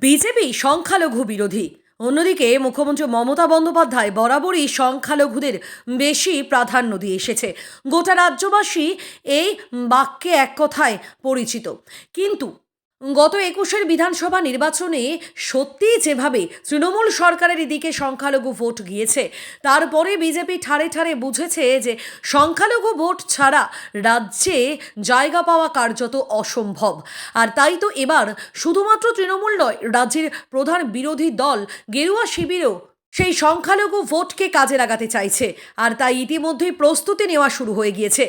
BJP সংখ্যালঘু বিরোধী। অন্যদিকে মুখ্যমন্ত্রী মমতা বন্দ্যোপাধ্যায় বরাবরই সংখ্যালঘুদের বেশি প্রাধান্য দিয়ে এসেছে। গোটা রাজ্যবাসী এই বাক্যে এক কথায় পরিচিত। কিন্তু গত একুশের বিধানসভা নির্বাচনে সত্যিই যেভাবে তৃণমূল সরকারের দিকে সংখ্যালঘু ভোট গিয়েছে, তারপরে বিজেপি ঠারে ঠারে বুঝেছে যে সংখ্যালঘু ভোট ছাড়া রাজ্যে জায়গা পাওয়া কার্যত অসম্ভব। আর তাই তো এবার শুধুমাত্র তৃণমূল নয়, রাজ্যের প্রধান বিরোধী দল গেরুয়া শিবিরও সেই সংখ্যালঘু ভোটকে কাজে লাগাতে চাইছে। আর তাই ইতিমধ্যেই প্রস্তুতি নেওয়া শুরু হয়ে গিয়েছে।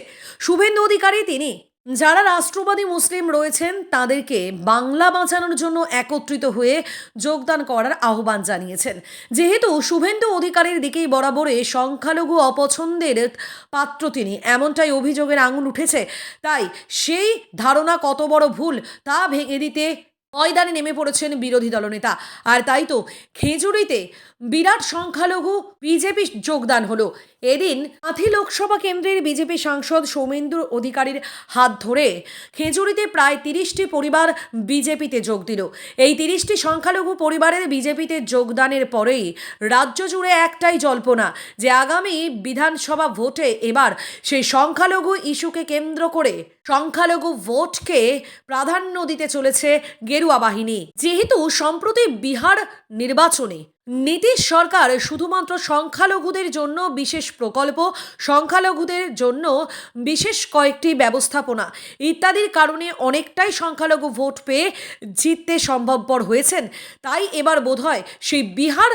শুভেন্দু অধিকারী তিনি যারা রাষ্ট্রবাদী মুসলিম রয়েছেন, তাদেরকে বাংলা বাঁচানোর জন্য একত্রিত হয়ে যোগদান করার আহ্বান জানিয়েছেন। যেহেতু শুভেন্দু অধিকারের দিকেই বরাবরে সংখ্যালঘু অপছন্দের পাত্র তিনি, এমনটাই অভিযোগের আঙুল উঠেছে। তাই সেই ধারণা কত বড় ভুল তা ভেঙে দিতে ময়দানে নেমে পড়েছেন বিরোধী দলনেতা। আর তাই তো খেজুরিতে বিরাট সংখ্যালঘু বিজেপি যোগদান হলো। এদিন কাঁথি লোকসভা কেন্দ্রের বিজেপি সাংসদ সৌমেন্দু অধিকারীর হাত ধরে খেজুরিতে প্রায় তিরিশটি পরিবার বিজেপিতে যোগ দিল। এই তিরিশটি সংখ্যালঘু পরিবারের বিজেপিতে যোগদানের পরেই রাজ্য জুড়ে একটাই জল্পনা যে আগামী বিধানসভা ভোটে এবার সেই সংখ্যালঘু ইস্যুকে কেন্দ্র করে সংখ্যালঘু ভোটকে প্রাধান্য দিতে চলেছে গেরুয়া বাহিনী। যেহেতু সম্প্রতি বিহার নির্বাচনে নীতিশ সরকার শুধুমাত্র সংখ্যালঘুদের জন্য বিশেষ প্রকল্প, সংখ্যালঘুদের জন্য বিশেষ কয়েকটি ব্যবস্থাপনা ইত্যাদির কারণে অনেকটাই সংখ্যালঘু ভোট পেয়ে জিততে সম্ভবপর হয়েছেন। তাই এবার বোধহয় সেই বিহার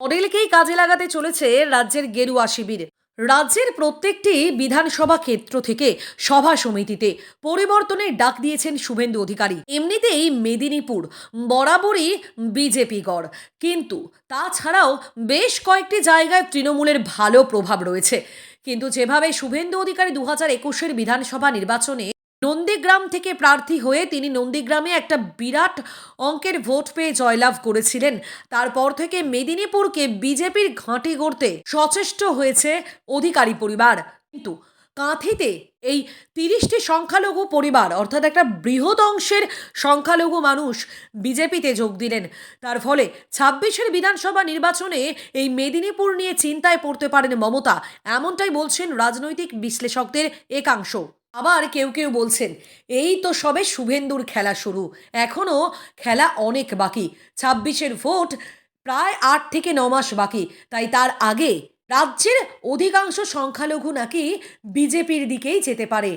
মডেলকেই কাজে লাগাতে চলেছে রাজ্যের গেরুয়া শিবির। রাজ্যের প্রত্যেকটি বিধানসভা ক্ষেত্র থেকে সভা সমিতিতে পরিবর্তনের ডাক দিয়েছেন শুভেন্দু অধিকারী। এমনিতেই মেদিনীপুর বরাবরই বিজেপি গড়। কিন্তু তাছাড়াও বেশ কয়েকটি জায়গায় তৃণমূলের ভালো প্রভাব রয়েছে। কিন্তু যেভাবে শুভেন্দু অধিকারী দু হাজার একুশের বিধানসভা নির্বাচনে নন্দীগ্রাম থেকে প্রার্থী হয়ে তিনি নন্দীগ্রামে একটা বিরাট অঙ্কের ভোট পেয়ে জয়লাভ করেছিলেন। তারপর থেকে মেদিনীপুরকে বিজেপির ঘাঁটি গড়তে সচেষ্ট হয়েছে অধিকারী পরিবার। কিন্তু কাঁথিতে এই তিরিশটি সংখ্যালঘু পরিবার, অর্থাৎ একটা বৃহৎ অংশের সংখ্যালঘু মানুষ বিজেপিতে যোগ দিলেন। তার ফলে ছাব্বিশের বিধানসভা নির্বাচনে এই মেদিনীপুর নিয়ে চিন্তায় পড়তে পারেন মমতা। এমনটাই বলছেন রাজনৈতিক বিশ্লেষকদের একাংশ। আবার কেউ কেউ বলছেন, এই তো সবে শুভেন্দুর খেলা শুরু এখনও খেলা অনেক বাকি। ছাব্বিশের ভোট প্রায় আট থেকে ন মাস বাকি, তাই তার আগে রাজ্যের অধিকাংশ সংখ্যালঘু নাকি বিজেপির দিকেই যেতে পারে।